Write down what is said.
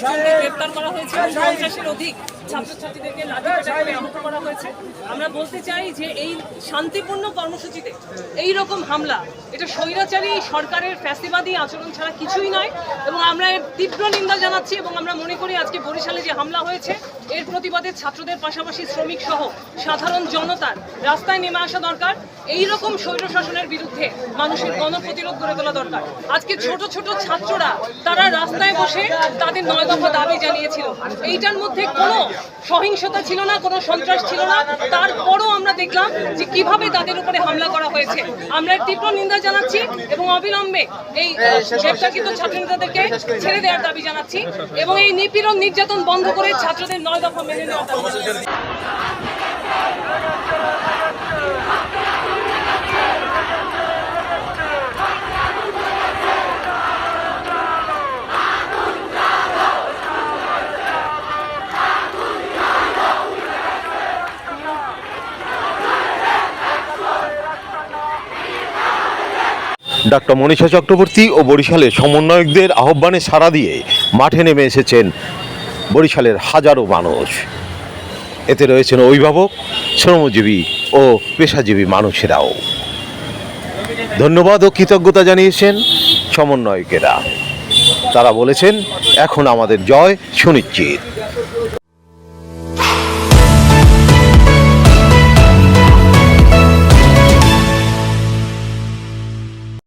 গ্রেপ্তার করা হয়েছে করা হয়েছে। আমরা বলতে চাই যে এই শান্তিপূর্ণ কর্মসূচিতে এই রকম হামলা এটা স্বৈরাচারী সরকারের ফ্যাসিবাদী আচরণ ছাড়া কিছুই নয় এবং আমরা এর তীব্র নিন্দা জানাচ্ছি এবং আমরা মনে করি আজকে বরিশালে যে হামলা হয়েছে, এর প্রতিবাদে ছাত্রদের পাশাপাশি শ্রমিক সহ সাধারণ জনতার রাস্তায় নেমে আসা দরকার। এই রকম স্বৈর শাসনের বিরুদ্ধে মানুষের গণপ্রতিরোধ গড়ে তোলা দরকার। আজকে ছোট ছোট ছাত্ররা তারা রাস্তায় বসে তাদের নয় দফা দাবি জানিয়েছিল। এইটার মধ্যে কোনো সহিংসতা ছিল না, কোনো সন্ত্রাস ছিল না। তারপরও আমরা দেখলাম যে কীভাবে তাদের উপরে হামলা করা হয়েছে। আমরা তীব্র নিন্দা জানাচ্ছি এবং অবিলম্বে এই গ্রেপ্তারকৃত গ্রেপ্তারকৃত ছাত্রনেতাদেরকে ছেড়ে দেওয়ার দাবি জানাচ্ছি এবং এই নিপীড়ন নির্যাতন বন্ধ করে ছাত্রদের নয় দফা মেনে নেওয়ার দাবি ডক্টর মনীষা চক্রবর্তী ও বরিশালের সমন্বয়কদের আহ্বানে সাড়া দিয়ে মাঠে নেমে এসেছেন বরিশালের হাজারো মানুষ। এতে রয়েছেন অভিভাবক, শ্রমজীবী ও পেশাজীবী মানুষেরাও। ধন্যবাদ ও কৃতজ্ঞতা জানিয়েছেন সমন্বয়কেরা। তারা বলেছেন, এখন আমাদের জয় সুনিশ্চিত।